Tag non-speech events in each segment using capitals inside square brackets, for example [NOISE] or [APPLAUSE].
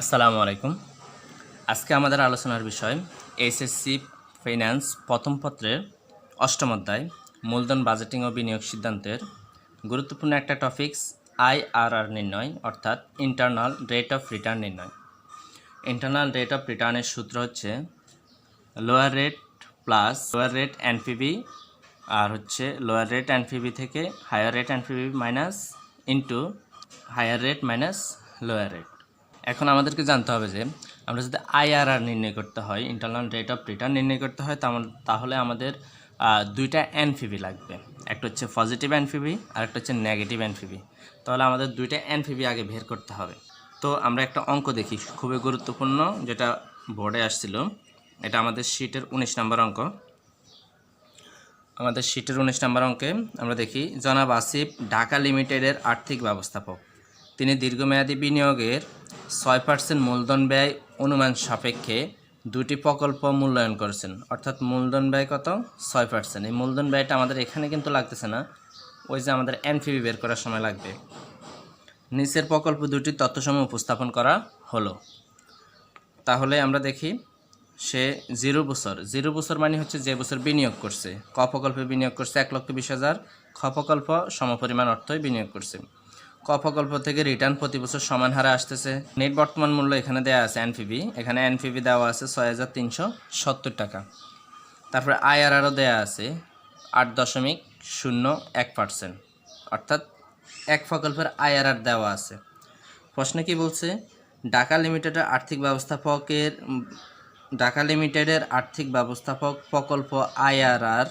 আসসালামু আলাইকুম। আজকে আমাদের আলোচনার বিষয় এইচএসসি ফাইন্যান্স প্রথম পত্রের অষ্টম অধ্যায়, মূলধন বাজেটিং ও বিনিয়োগ সিদ্ধান্তের গুরুত্বপূর্ণ একটা টপিকস আইআরআর নির্ণয়, অর্থাৎ ইন্টারনাল রেট অফ রিটার্ন নির্ণয়। ইন্টারনাল রেট অফ রিটার্নের সূত্র হচ্ছে lower rate plus lower rate NPV আর হচ্ছে লোয়ার রেট এনপিবি থেকে higher rate NPV minus into higher rate minus lower rate এখন আমাদেরকে জানতে হবে যে, আমরা যদি আইআরআর নির্ণয় করতে হয় ইন্টারনাল রেট অফ রিটার্ন নির্ণয় করতে হয় তাহলে আমাদের দুইটা এনপিবি লাগবে। একটা হচ্ছে পজিটিভ এনপিবি আর একটা হচ্ছে নেগেটিভ এনফিবি তাহলে আমাদের দুইটা এনপিবি আগে বের করতে হবে। তো আমরা একটা অঙ্ক দেখি, খুবই গুরুত্বপূর্ণ, যেটা বোর্ডে আসছিল। এটা আমাদের শিটের উনিশ নম্বর অঙ্ক। আমাদের শিটের উনিশ নম্বর অঙ্কে আমরা দেখি, জনাব আসিফ, ঢাকা লিমিটেডের আর্থিক ব্যবস্থাপক। তিনি দীর্ঘমেয়াদী বিনিয়োগের ছয় পার্সেন্ট মূলধন ব্যয় অনুমান সাপেক্ষে দুটি প্রকল্প মূল্যায়ন করেছেন। অর্থাৎ মূলধন ব্যয় কত? ছয় পার্সেন্ট এই মূলধন ব্যয়টা আমাদের এখানে কিন্তু লাগতেছে না। ওই যে আমাদের এনফিবি বের করার সময় লাগবে। নিচের প্রকল্প দুটি তথ্যসমূহ উপস্থাপন করা হলো। তাহলে আমরা দেখি, সে জিরো বছর। জিরো বছর মানে হচ্ছে যে বছর বিনিয়োগ করছে। ক প্রকল্পে বিনিয়োগ করছে এক লক্ষ বিশ হাজার। খ প্রকল্প সমপরিমাণ অর্থই বিনিয়োগ করছে। ক প্রকল্প থেকে রিটার্ন প্রতি বছর সমান হারে আসতেছে। নেট বর্তমান মূল্য এখানে দেওয়া আছে এনপিবি এখানে এনপিবি দেওয়া আছে ছয় হাজার তিনশো সত্তর টাকা। তারপরে আইআরআরও দেওয়া আছে আট দশমিক শূন্য এক পার্সেন্ট অর্থাৎ এক প্রকল্পের আইআরআর দেওয়া আছে। প্রশ্নে কি বলছে? ঢাকা লিমিটেডের আর্থিক ব্যবস্থাপকের ঢাকা লিমিটেডের আর্থিক ব্যবস্থাপক প্রকল্প আইআরআর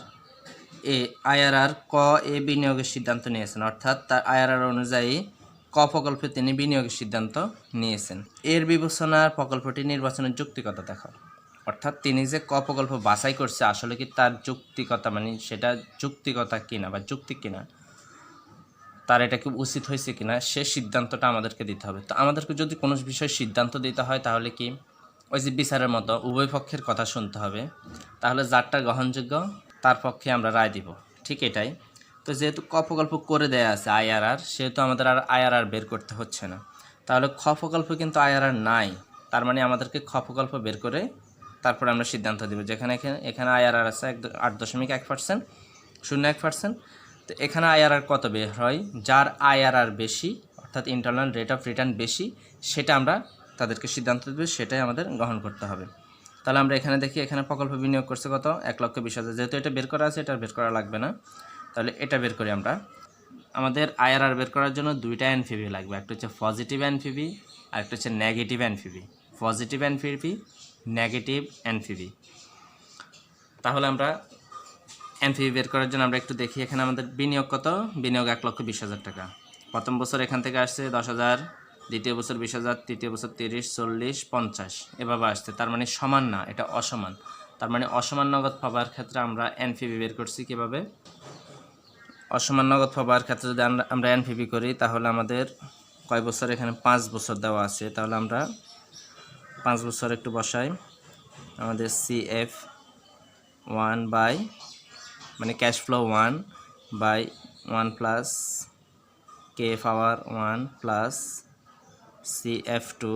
এ, আইআরআর ক এ বিনিয়োগের সিদ্ধান্ত নিয়েছেন। অর্থাৎ তার আইআরআর অনুযায়ী ক প্রকল্পে তিনি বিনিয়োগের সিদ্ধান্ত নিয়েছেন। এর বিবেচনার প্রকল্পটি নির্বাচনের যুক্তিকতা দেখা অর্থাৎ তিনি যে ক প্রকল্প বাছাই করছে, আসলে কি তার যুক্তিকতা মানে সেটা যৌক্তিকতা কিনা বা যুক্তি কিনা, তার এটা কি উচিত হয়েছে কিনা, সে সিদ্ধান্তটা আমাদেরকে দিতে হবে। তো আমাদেরকে যদি কোনো বিষয়ে সিদ্ধান্ত দিতে হয়, তাহলে কি ওই যে বিচারের মতো উভয় পক্ষের কথা শুনতে হবে। তাহলে যারটা গ্রহণযোগ্য তার পক্ষে আমরা রায় দিব। ঠিক এটাই। তো যেহেতু ক প্রকল্প করে দেয়া আছে আইআরআর, সেহেতু আমাদের আর আইআরআর বের করতে হচ্ছে না। তাহলে খ প্রকল্প কিন্তু আইআরআর নাই। তার মানে আমাদেরকে খ প্রকল্প বের করে তারপরে আমরা সিদ্ধান্ত দিব। যেখানে এখানে আইআরআর আছে এক আট দশমিক এক পার্সেন্ট, শূন্য এক পার্সেন্ট। তো এখানে আইআরআর কত বের হয়? যার আইআরআর বেশি, অর্থাৎ ইন্টারনাল রেট অফ রিটার্ন বেশি, সেটা আমরা তাদেরকে সিদ্ধান্ত দেবে, সেটাই আমাদের গ্রহণ করতে হবে। তাহলে আমরা এখানে দেখি, এখানে প্রকল্প বিনিয়োগ করছে কত? এক লক্ষ বিশ হাজার। যেহেতু এটা বের করা আছে এটা বের করা লাগবে না। তাহলে এটা বের করি আমরা। আমাদের আইআরআর বের করার জন্য দুইটা এনফিবি লাগবে। একটা হচ্ছে পজিটিভ এনফিবি, আর একটা হচ্ছে negative NPV. Positive NPV, negative NPV. তাহলে আমরা এনফিবি বের করার জন্য আমরা একটু দেখি, এখানে আমাদের বিনিয়োগ কত? বিনিয়োগ এক লক্ষ বিশ হাজার টাকা। প্রথম বছর এখান থেকে আসছে দশ হাজার দ্বিতীয় বছর বিশ হাজার, তৃতীয় বছর তিরিশ, চল্লিশ, পঞ্চাশ। এভাবে আসছে, তার মানে সমান না, এটা অসমান। তার মানে অসমান নগদ পাবার ক্ষেত্রে আমরা এনফিবি বের করছি কীভাবে? অসমান নগদ পাবার ক্ষেত্রে যদি আমরা এনপিবি করি, তাহলে আমাদের কয় বছর? এখানে পাঁচ বছর দেওয়া আছে। তাহলে আমরা পাঁচ বছর একটু বসাই। আমাদের সিএফ ওয়ান বাই মানে cash flow one by one plus K power one plus CF two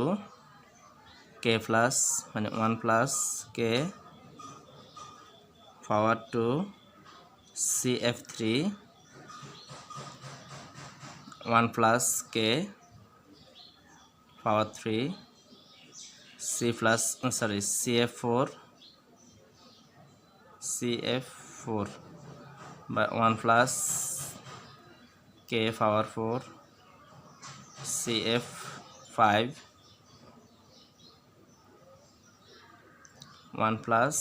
K plus মানে one plus K power two CF three one plus K power three C plus sorry C F four C F four বা one plus K power four C F five one plus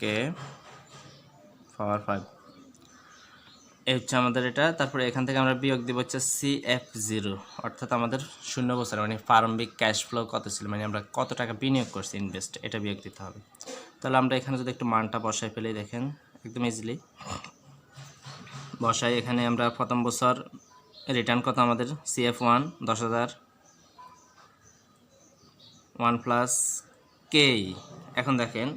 K power five এই হচ্ছে আমাদের এটা। তারপরে এখান থেকে আমরা বিয়োগ দিব হচ্ছে সি এফ জিরো অর্থাৎ আমাদের শূন্য বছর মানে প্রারম্ভিক ক্যাশ ফ্লো কত ছিল? মানে আমরা কত টাকা বিনিয়োগ করছি ইনভেস্ট এটা বিয়োগ দিতে হবে। তাহলে আমরা এখানে যদি একটু মানটা বসাই ফেলি, দেখেন। একদম ইজিলি বসাই এখানে আমরা প্রথম বছর রিটার্ন কত আমাদের? সি এফ ওয়ান দশ হাজার। ওয়ান প্লাস কে এখন দেখেন,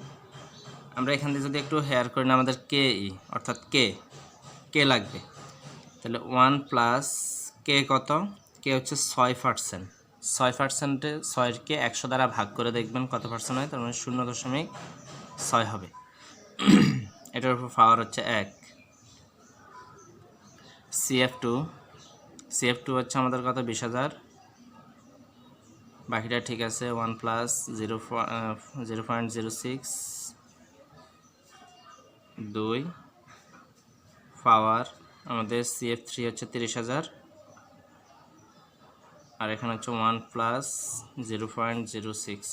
আমরা এখান থেকে যদি একটু হেয়ার করি না, আমাদের কে ই অর্থাৎ কে কে লাগবে। তাহলে ওয়ান প্লাস কে কত? কে হচ্ছে ছয় পার্সেন্ট ছয় পার্সেন্টে ছয়কে একশো দ্বারা ভাগ করে দেখবেন কত পার্সেন্ট হয়, তার মানে শূন্য দশমিক ছয় হবে। এটার উপর পাওয়ার হচ্ছে এক। সিএফ টু সিএফ টু হচ্ছে আমাদের কত? বিশ হাজার। বাকিটা ঠিক আছে, one plus zero zero point zero six, দুই, পাওয়ার, আমাদের সিএফ থ্রি হচ্ছে তিরিশ হাজার। আর এখানে হচ্ছে one plus zero point zero six,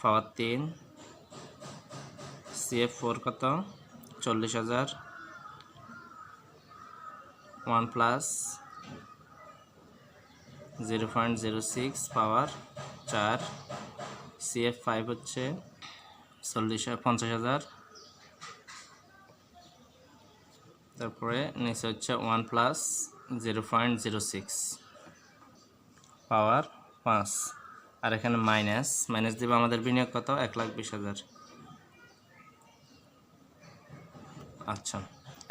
power তিন সিএফ ফোর কত? চল্লিশ হাজার। One plus zero point zero six power চার সিএফ ফাইভ হচ্ছে চল্লিশ পঞ্চাশ হাজার। তারপরে নিচে হচ্ছে one plus zero point zero six power পাঁচ। আর এখানে মাইনাস মাইনাস দেবে আমাদের বিনিয়োগ কত? এক লাখ বিশ হাজার। আচ্ছা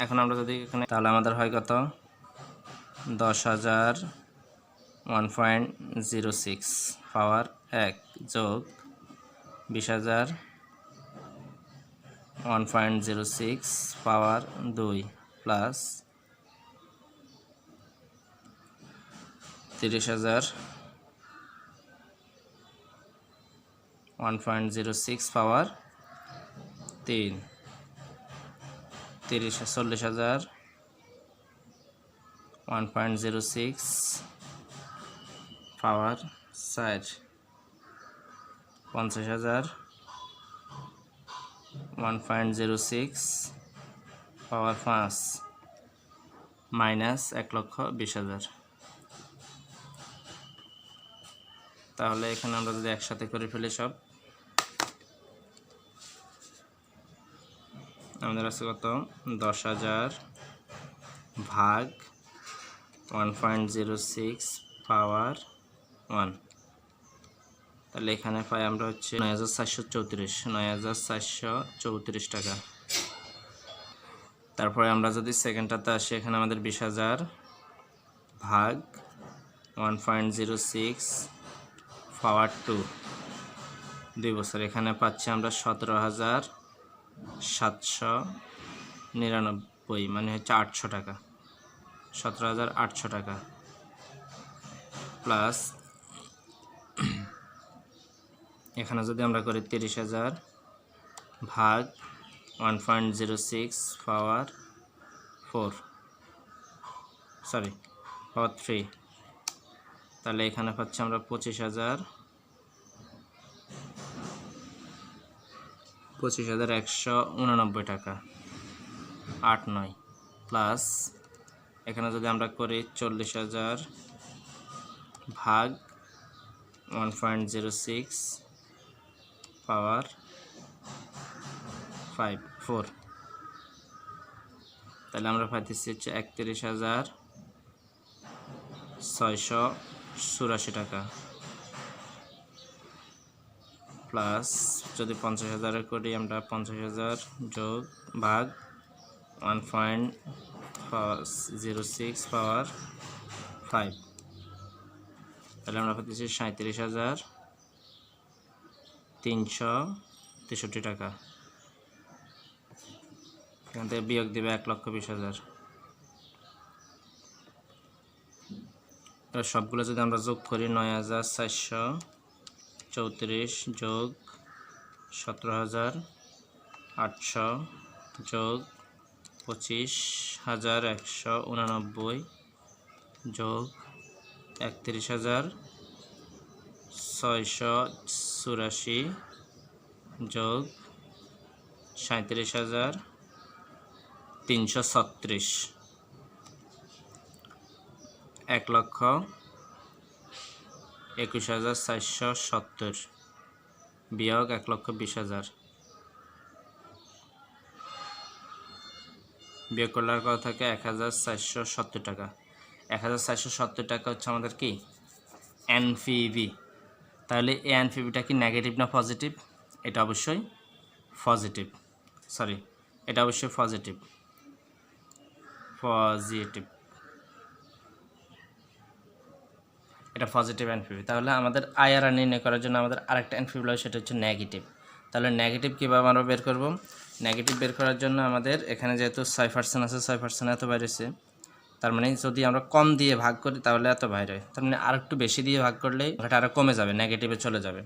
এখন আমরা যদি এখানে তাহলে আমাদের হয় কত? দশ হাজার one point zero six power এক যোগ বিশ হাজার one point zero six power দুই প্লাস তিরিশ হাজার one point zero six power তিন তিরিশ চল্লিশ হাজার one point zero six power চার পঞ্চাশ হাজার one point zero six power পাঁচ মাইনাস এক লক্ষ বিশ হাজার। তাহলে এখানে আমরা যদি একসাথে করে ফেলি সব, আমাদের আছে কত? দশ হাজার ভাগ one point zero six power one তাহলে এখানে পাই আমরা হচ্ছে নয় হাজার চারশো চৌত্রিশ, নয় হাজার চারশো চৌত্রিশ টাকা। তারপরে আমরা যদি সেকেন্ডটাতে আসি, এখানে আমাদের বিশ হাজার ভাগ one point zero six power two দুই বছর, এখানে পাচ্ছি আমরা সতেরো হাজার সাতশো নিরানব্বই মানে হচ্ছে আটশো টাকা। সতেরো হাজার আটশো টাকা। প্লাস, এখানে যদি আমরা করি তিরিশ হাজার ভাগ one point zero six power four, sorry, power three, তাহলে এখানে পাচ্ছি আমরা পঁচিশ হাজার পঁচিশ হাজার একশো উননব্বই টাকা, আট নয়, প্লাস এখানে যদি আমরা করি চল্লিশ হাজার ভাগ one point zero six power five four তাহলে আমরা পাইতেছি হচ্ছে একত্রিশ হাজার ছয়শো চুরাশি টাকা। প্লাস যদি পঞ্চাশ হাজারের করি আমরা পঞ্চাশ হাজার যোগ ভাগ one point zero six power five. তাহলে আমরা পাচ্ছি সাঁত্রিশ হাজার তিনশো তেষট্টি টাকা। এখান থেকে বিয়োগ দেবে এক লক্ষ বিশ হাজার। সবগুলো যদি আমরা যোগ করি, নয় হাজার চারশো চৌত্রিশ যোগ সতেরো হাজার আটশো যোগ পঁচিশ হাজার একশো উনানব্বই যোগ একত্রিশ হাজার ছয়শো চুরাশি যোগ সাঁত্রিশ হাজার তিনশো ছত্রিশ। এক লক্ষ একুশ হাজার চারশো সত্তর। বিয়োগ এক লক্ষ বিশ হাজার। বিয়োগ করলে আর কত থাকে? এক হাজার চারশো সত্তর টাকা। এক হাজার চারশো সত্তর টাকা হচ্ছে আমাদের কি? এনপিভি তাহলে এই এনপিভিটা কি নেগেটিভ না পজিটিভ এটা অবশ্যই পজিটিভ সরি এটা অবশ্যই পজিটিভ পজিটিভ এটা পজিটিভ এনপিভি তাহলে আমাদের আইআরআর নির্ণয় করার জন্য আমাদের আরেকটা লাগে, সেটা হচ্ছে নেগেটিভ তাহলে নেগেটিভ কীভাবে আমরা বের করব? নেগেটিভ বের করার জন্য আমাদের এখানে যেহেতু ছয় পার্সেন্ট আছে ছয় পার্সেন্ট এত বাইরেছে তার মানে যদি আমরা কম দিয়ে ভাগ করি তাহলে এত বাইরে হয়। তার মানে আর একটু বেশি দিয়ে ভাগ করলেই ওটা আরও কমে যাবে নেগেটিভে চলে যাবে।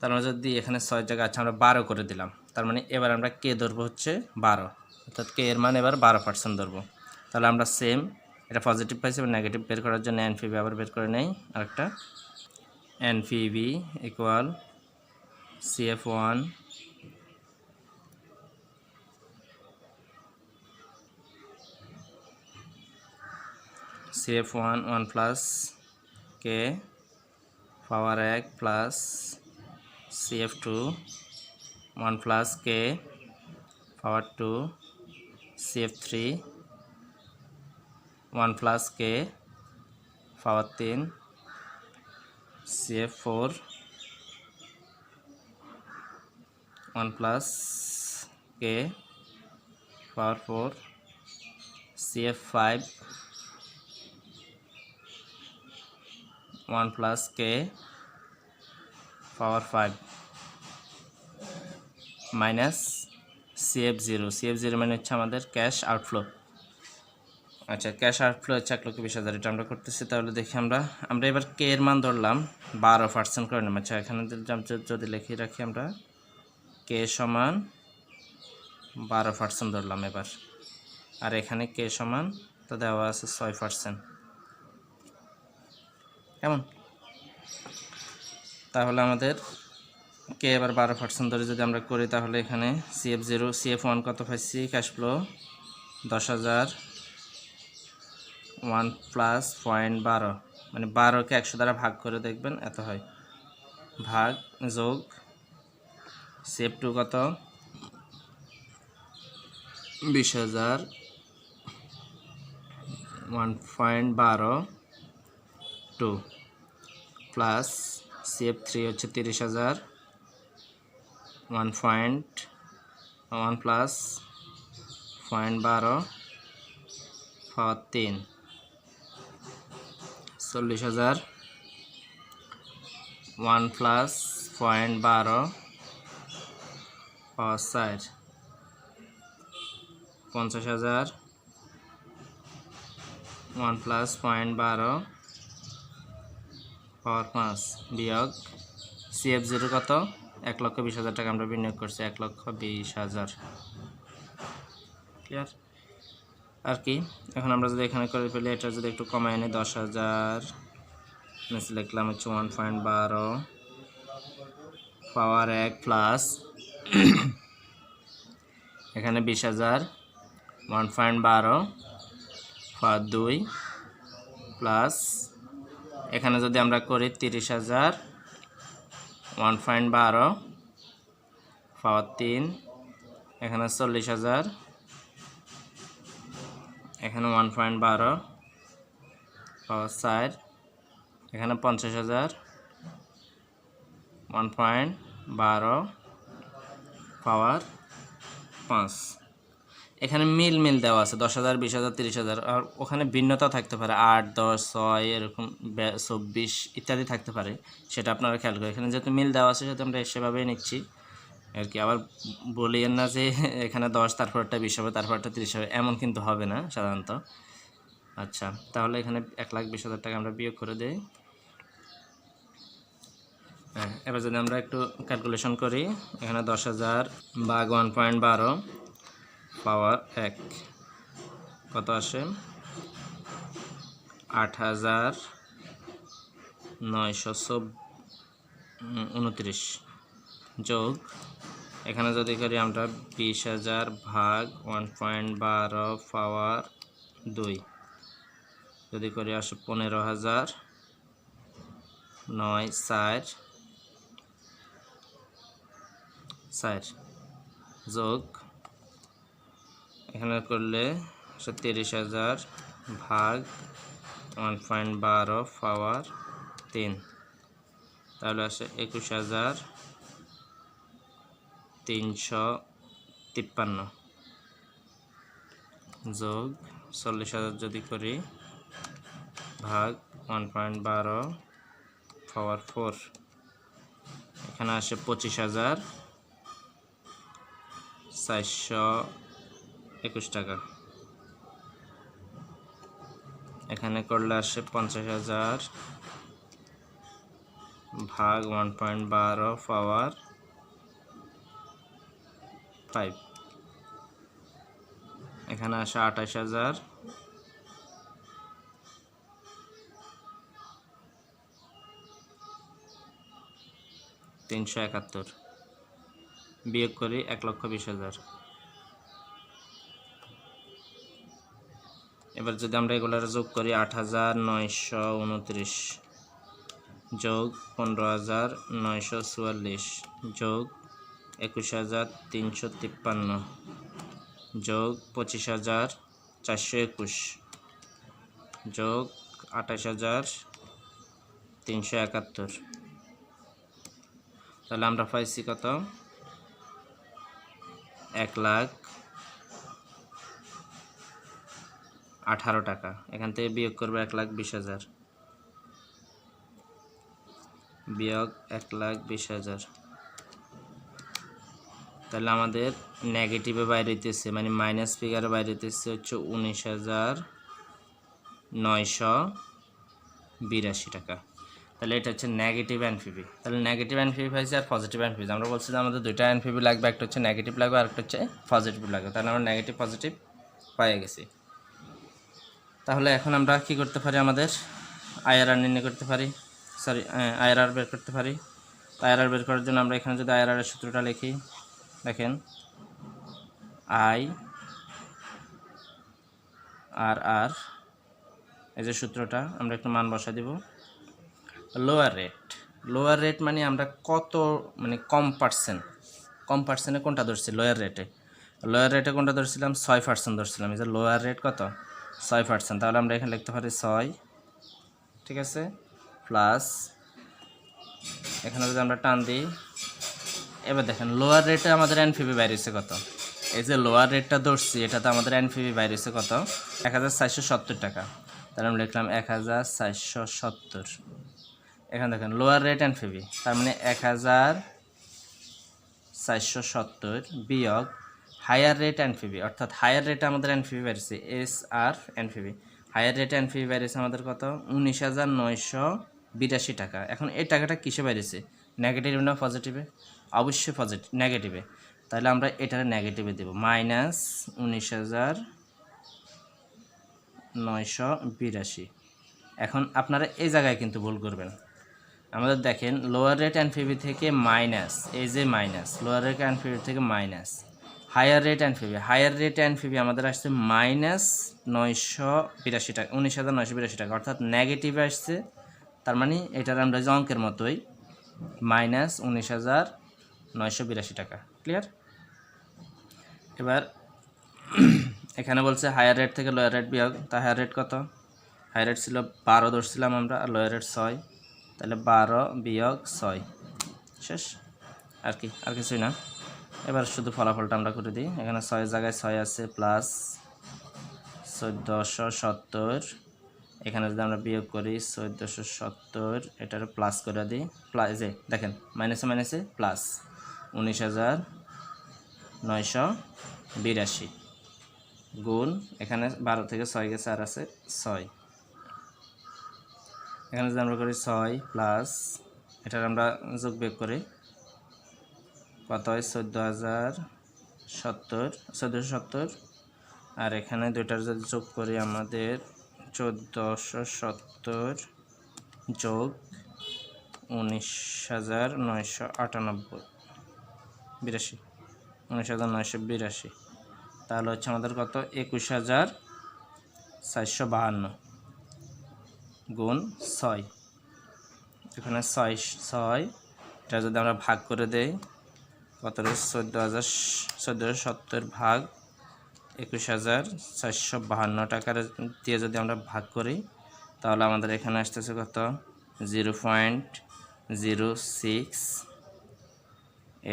তার মানে যদি এখানে ছয় জায়গা আছে, আমরা বারো করে দিলাম, তার মানে এবার আমরা কে ধরবো হচ্ছে বারো, অর্থাৎ কে এর মান এবার বারো পার্সেন্ট ধরবো। তাহলে আমরা সেম এটা পজিটিভ পাইছি, এবার নেগেটিভ বের করার জন্য এনপিবি আবার বের করে নেই, আরেকটা। NPV equal CF one CF one one plus, K, power এক plus CF two, one plus, K, power two CF three, one plus, K, power তিন CF four, one plus, K, power four CF five one plus K power five minus CF zero CF zero মানে হচ্ছে আমাদের cash outflow আচ্ছা cash outflow হচ্ছে এক লক্ষ বিশ হাজার। এটা আমরা করতেছি, তাহলে দেখি আমরা। আমরা এবার কে এর মান ধরলাম, বারো পার্সেন্ট করে নিলাম। আচ্ছা এখানে যদি লিখে, রাখি আমরা কে সমান বারো পার্সেন্ট ধরলাম এবার। আর এখানে কে সমান, তো দেওয়া আছে ছয় পার্সেন্ট কেমন? তাহলে আমাদের কে এবার বারো পার্সেন্ট ধরে যদি আমরা করি, তাহলে এখানে সিএফ জিরো সিএফ ওয়ান কত পাইছি? ক্যাশ ফ্লো দশ হাজার ওয়ান প্লাস পয়েন্ট বারো। মানে বারোকে একশো দ্বারা ভাগ করে দেখবেন, এত হয়। ভাগ যোগ সিএফ টু কত? বিশ হাজার ওয়ান পয়েন্ট বারো টু প্লাস সিএফ থ্রি হচ্ছে তিরিশ হাজার। One point, one plus point বারো, পাওয়ার তিন। চল্লিশ হাজার। ওয়ান প্লাস পয়েন্ট বারো, পাওয়ার চার। পঞ্চাশ হাজার। ওয়ান প্লাস পয়েন্ট বারো পাওয়ার পাঁচ বিয়োগ সিএফ জিরো কত? এক লক্ষ বিশ হাজার টাকা আমরা বিনিয়োগ করছি এক লক্ষ বিশ হাজার। ক্লিয়ার আর কি? এখন আমরা যদি এখানে করে ফেলি, এটা যদি একটু কমায় এনে দশ হাজার। নিচে লিখলাম হচ্ছে ওয়ান পয়েন্ট বারো। পাওয়ার এক প্লাস [CLEARS THROAT] এখানে বিশ হাজার। ওয়ান পয়েন্ট বারো। পাওয়ার দুই প্লাস এখানে যদি আমরা করি তিরিশ হাজার ওয়ান পয়েন্ট বারো, পাওয়ার তিন, এখানে চল্লিশ হাজার, এখানে ওয়ান পয়েন্ট বারো, পাওয়ার চার, এখানে পঞ্চাশ হাজার ওয়ান পয়েন্ট বারো, পাওয়ার পাঁচ। এখানে মিল মিল দেওয়া আছে, দশ হাজার, বিশ হাজার, তিরিশ হাজার, আর ওখানে ভিন্নতা থাকতে পারে, আট, দশ, ছয়, এরকম চব্বিশ ইত্যাদি থাকতে পারে, সেটা আপনারা খেয়াল করে। এখানে যেহেতু মিল দেওয়া আছে, সেহেতু আমরা সেভাবেই নিচ্ছি। আর কি, আবার বলিয়েন না যে [LAUGHS] এখানে দশ, তারপরটা বিশ হবে, তারপরটা তিরিশ হবে, এমন কিন্তু হবে না সাধারণত। আচ্ছা তাহলে এখানে এক লাখ বিশ হাজার টাকা আমরা বিয়োগ করে দিই। হ্যাঁ এবার যদি আমরা একটু ক্যালকুলেশন করি, এখানে দশ হাজার বাঘ ওয়ান পয়েন্ট বারো পাওয়ার এক। কত আসে? আট হাজার নয়শো উনত্রিশ। যোগ। এখানে যদি করি আমরা বিশ হাজার ভাগ ওয়ান পয়েন্ট বারো পাওয়ার দুই। যদি করি আসে পনেরো হাজার নয় চার। চার। যোগ। এখানে করলে তিরিশ হাজার ভাগ ওয়ান পয়েন্ট বারো পাওয়ার তিন। তাহলে আসে একুশ হাজার তিনশো তিপ্পান্ন। যোগ চল্লিশ হাজার যদি করি, ভাগ ওয়ান পয়েন্ট বারো পাওয়ার ফোর এখানে আসে পঁচিশ হাজার চারশো একুশ টাকা। এখানে করলে আসে পঞ্চাশ হাজার ভাগ ওয়ান পয়েন্ট বারো পাওয়ার ফাইভ এখানে আসে আঠাশ হাজার। তিনশো একাত্তর। বিয়োগ করি এক লক্ষ বিশ হাজার। এবার যদি আমরা এগুলোর যোগ করি আট হাজার নয়শো উনত্রিশ যোগ পনেরো হাজার নয়শো চুয়াল্লিশ যোগ একুশ হাজার তিনশো তিপ্পান্ন যোগ পঁচিশ হাজার চারশো একুশ যোগ আঠাশ হাজার তিনশো একাত্তর। তাহলে আমরা পাইছি কত? এক লাখ আঠারো টাকা। এখান থেকে বিয়োগ করব এক লাখ বিশ হাজার। বিয়োগ এক লাখ বিশ হাজার। তাহলে আমাদের নেগেটিভে বাইরে হইতেছে মানে মাইনাস ফিগারে বাইরে হইতেছে হচ্ছে উনিশ হাজার নয়শো বিরাশি টাকা। তাহলে এটা হচ্ছে নেগেটিভ এনপিভি তাহলে নেগেটিভ এনপিভি হয়েছে আর পজিটিভ এনপিভি আমরা বলছি যে আমাদের দুইটা এনপিভি লাগবে, একটা হচ্ছে নেগেটিভ লাগবে আর একটা হচ্ছে পজিটিভ লাগবে। তাহলে আমরা নেগেটিভ পজিটিভ পেয়ে গেছি। তাহলে এখন আমরা কি করতে পারি আমাদের? আইআরআর নির্ণয় করতে পারি। সরি আইআরআর বের করতে পারি। আইআরআর বের করার জন্য আমরা এখানে যদি আইআরআর এর সূত্রটা লিখি, দেখেন। আই আর আর এই যে সূত্রটা, আমরা একটু মান বসা দিব। লোয়ার রেট লোয়ার রেট মানে আমরা কত মানে কম পার্সেন্ট কম পার্সেন্টে কোনটা ধরছি? লোয়ার রেটে লোয়ার রেটে কোনটা ধরছিলাম? ছয় পার্সেন্ট ধরছিলাম। এই যে লোয়ার রেট কত? ছয় পার্সেন্ট তাহলে আমরা এখানে লিখতে পারি ছয়, ঠিক আছে? প্লাস এখানে যদি আমরা টান দিই, এবার দেখেন লোয়ার রেটে আমাদের এনফিবি বাইরেছে কত? এই যে লোয়ার রেটটা ধরছি, এটাতে আমাদের এনফিবি বাইরেছে কত? এক হাজার চারশো সত্তর টাকা। তাহলে আমরা লিখলাম এক হাজার চারশো সত্তর। এখানে দেখেন লোয়ার রেট এনফিবি তার মানে এক হাজার চারশো সত্তর বিয়োগ হায়ার রেট এনফিবি, অর্থাৎ হায়ার রেটে আমাদের এনফিবি বেড়েছে এস আর এনফিবি। হায়ার রেটে এনফিবি বেড়েছে আমাদের কত? উনিশ হাজার নয়শো বিরাশি টাকা। এখন এই টাকাটা কিসে বেড়েছে? নেগেটিভ না পজিটিভে অবশ্যই পজিটিভ নেগেটিভে তাহলে আমরা এটারে নেগেটিভে দেব। মাইনাস উনিশ হাজার নয়শো বিরাশি। এখন আপনারা এই জায়গায় কিন্তু ভুল করবেন। আমাদের দেখেন লোয়ার রেট অ্যান্ড থেকে মাইনাস এই যে মাইনাস লোয়ার রেট অ্যান্ড থেকে minus higher rate and PV higher rate and PV আমাদের আসছে মাইনাস নয়শো বিরাশি টাকা, উনিশ হাজার নয়শো বিরাশি টাকা। অর্থাৎ নেগেটিভ আসছে, তার মানে এটার আমরা যে অঙ্কের মতোই মাইনাস উনিশ হাজার নয়শো বিরাশি টাকা। ক্লিয়ার এবার [CLEARS THROAT] এখানে বলছে হায়ার রেট থেকে লোয়ার রেট বিয়োগ, তা হায়ার রেট কত? হায়ার রেট ছিল বারো ধরছিলাম আমরা, আর লোয়ার রেট ছয়। তাহলে বারো বিয়োগ ছয়। শেষ? আর কি, আর কিছুই না। এবার শুধু ফলাফলটা আমরা করে দিই। এখানে ছয় জায়গায় ছয় আছে, প্লাস চোদ্দোশো সত্তর। এখানে যদি আমরা বিয়োগ করি চোদ্দোশো সত্তর, এটার প্লাস করে দিই। প্লাস যে দেখেন মাইনাসে মাইনাসে প্লাস উনিশ হাজার নয়শো বিরাশি গুণ, এখানে বারো থেকে ছয় গেছে, আর আছে ছয়। এখানে যদি আমরা করি ছয় প্লাস এটার আমরা যোগ বিয়োগ করি কত হয়? চোদ্দ হাজার সত্তর, চোদ্দোশো সত্তর। আর এখানে দুইটার যদি যোগ করি আমাদের চোদ্দোশো সত্তর যোগ উনিশ হাজার নয়শো আটানব্বই। বিরাশি। উনিশ হাজার নয়শো বিরাশি। তাহলে হচ্ছে আমাদের কত? একুশ হাজার চারশো বাহান্ন গুণ ছয়। এখানে ছয় ছয়, এটা যদি আমরা ভাগ করে দেই কত চোদ্দ হাজার চোদ্দোশো সত্তর ভাগ একুশ হাজার চারশো বাহান্ন টাকার দিয়ে যদি আমরা ভাগ করি, তাহলে আমাদের এখানে আসতেছে কত? Zero point zero six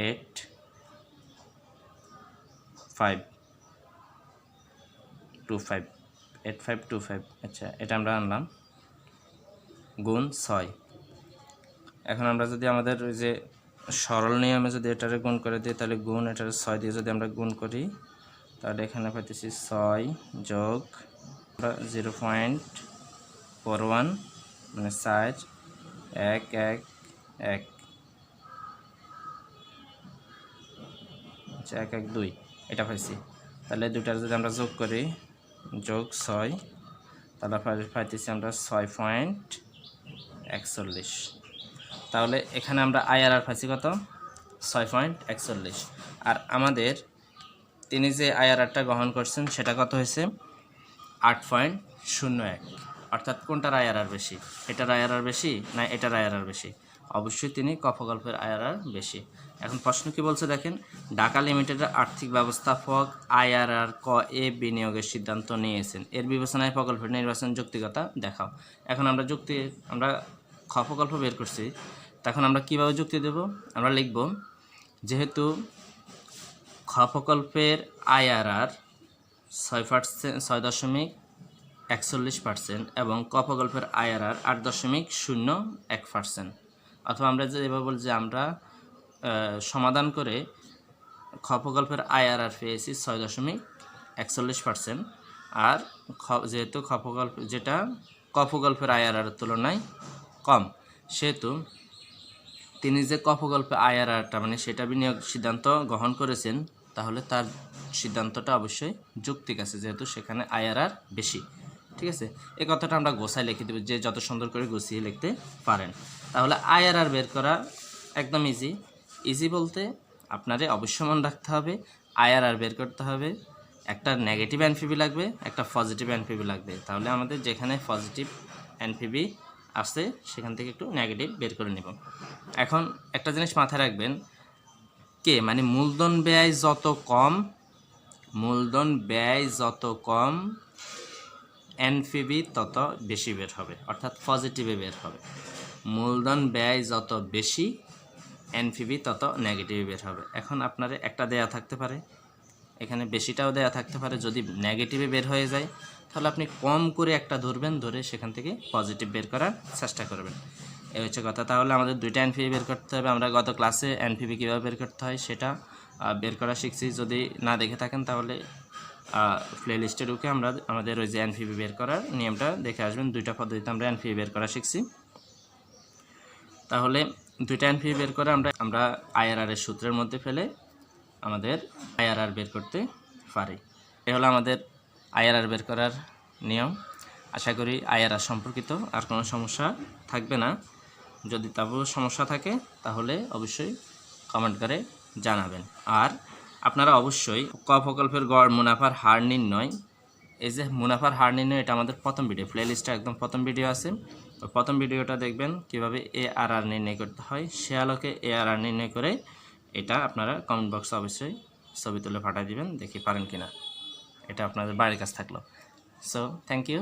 eight five, two five, eight five, two five. আচ্ছা এটা আমরা আনলাম। গুণ ছয়। এখন আমরা যদি আমাদের যে সরল নিয়মে যদি এটারে গুণ করে দিই, তাহলে গুণ এটারে ছয় দিয়ে যদি আমরা গুণ করি, তাহলে এখানে পাইতেছি ছয় যোগ জিরো পয়েন্ট ফোর ওয়ান মানে চার এক এক এক। আচ্ছা এক এক, দুই, এটা পাইছি। তাহলে দুটার যদি আমরা যোগ করি, যোগ ছয়, তাহলে পাইতেছি আমরা ছয় পয়েন্ট একচল্লিশ। তাহলে এখানে আমরা আইআরআর পাইছি কত? ছয় পয়েন্ট একচল্লিশ। আর আমাদের তিনি যে আইআরআরটা গ্রহণ করছেন, সেটা কত হয়েছে? আট পয়েন্ট শূন্য এক। অর্থাৎ কোনটার আইআরআর বেশি? এটার আইআরআর বেশি না এটার আইআরআর বেশি? অবশ্যই তিনি কফগল্পের আইআরআর বেশি। এখন প্রশ্ন কি বলছে দেখেন? ঢাকা লিমিটেডের আর্থিক ব্যবস্থাপক আইআরআর ক এ বিনিয়োগের সিদ্ধান্ত নিয়েছেন। এর বিবেচনায় প্রকল্পের নির্বাচন যৌক্তিকতা দেখাও। এখন আমরা যুক্তি আমরা খ প্রকল্প বের করছি। তখন আমরা কীভাবে যুক্তি দেব? আমরা লিখব, যেহেতু খ প্রকল্পের আইআরআর ছয় পার্সেন্ট ছয় দশমিক একচল্লিশ পার্সেন্ট এবং ক প্রকল্পের আইআরআর আট দশমিক শূন্য এক পার্সেন্ট অথবা আমরা যে এভাবে বলি যে আমরা সমাধান করে খ প্রকল্পের আইআরআর পেয়েছি ছয় দশমিক একচল্লিশ পার্সেন্ট আর খ, যেহেতু খ প্রকল্প, যেটা ক প্রকল্পের আইআরআর তুলনায় কম, সেহেতু তিনি যে কপগল্পে আইআরআরটা মানে সেটা বিনিয়োগ সিদ্ধান্ত গ্রহণ করেছেন, তাহলে তার সিদ্ধান্তটা অবশ্যই যৌক্তিক আছে, যেহেতু সেখানে আইআরআর বেশি। ঠিক আছে? এই কথাটা আমরা গোছায় লিখে দেবো, যে যত সুন্দর করে গুছিয়ে লিখতে পারেন। তাহলে আইআরআর বের করা একদম ইজি ইজি বলতে আপনারে অবশ্যই মনে রাখতে হবে, আইআরআর বের করতে হবে। একটা নেগেটিভ এনপিবি লাগবে, একটা পজিটিভ এনপিবি লাগবে। তাহলে আমাদের যেখানে পজিটিভ এনপিবি আছে সেখান থেকে একটু নেগেটিভ বের করে নেব। এখন একটা জিনিস মাথায় রাখবেন, কে? মানে মূলধন ব্যয় যত কম, মূলধন ব্যয় যত কম এনপিবি তত বেশি বের হবে, অর্থাৎ পজিটিভে বের হবে। মূলধন ব্যয় যত বেশি এনপিবি তত নেগেটিভে বের হবে। এখন আপনার একটা দেয়া থাকতে পারে, এখানে বেশিটাও দেয়া থাকতে পারে, যদি নেগেটিভে বের হয়ে যায় তাহলে আপনি কম করে একটা ধরবেন, ধরে সেখান থেকে পজিটিভ বের করার চেষ্টা করবেন। এই হচ্ছে কথা। তাহলে আমাদের দুইটা এনপিবি বের করতে হবে। আমরা গত ক্লাসে এনপিবি কীভাবে বের করতে হয় সেটা বের করা শিখছি। যদি না দেখে থাকেন তাহলে প্লে লিস্টে ঢুকে আমরা আমাদের ওই যে এনপিবি বের করার নিয়মটা দেখে আসবেন। দুইটা পদ্ধতিতে আমরা এনপিবি বের করা শিখছি। তাহলে দুইটা এনপিবি বের করে আমরা আমরা আইআরআর এর সূত্রের মধ্যে ফেলে আমাদের আইআরআর বের করতে পারি। এ হলো আমাদের আইআরআর বের করার নিয়ম। আশা করি আইআরআর সম্পর্কিত আর কোনো সমস্যা থাকবে না। যদি তারপর সমস্যা থাকে, তাহলে অবশ্যই কমেন্ট করে জানাবেন। আর আপনারা অবশ্যই ক প্রকল্পের গড় মুনাফার হার নির্ণয়, এই যে মুনাফার হার নির্ণয়, এটা আমাদের প্রথম ভিডিও প্লে লিস্টে একদম প্রথম ভিডিও আছে। তো প্রথম ভিডিওটা দেখবেন কীভাবে এ আর আর নির্ণয় করতে হয়, সে আলোকে এ আর আর নির্ণয় করে এটা আপনারা কমেন্ট বক্সে অবশ্যই ছবি তুলে পাঠিয়ে দিবেন, দেখি পারেন কিনা। এটা আপনাদের বাড়ির কাছে থাকল। So thank you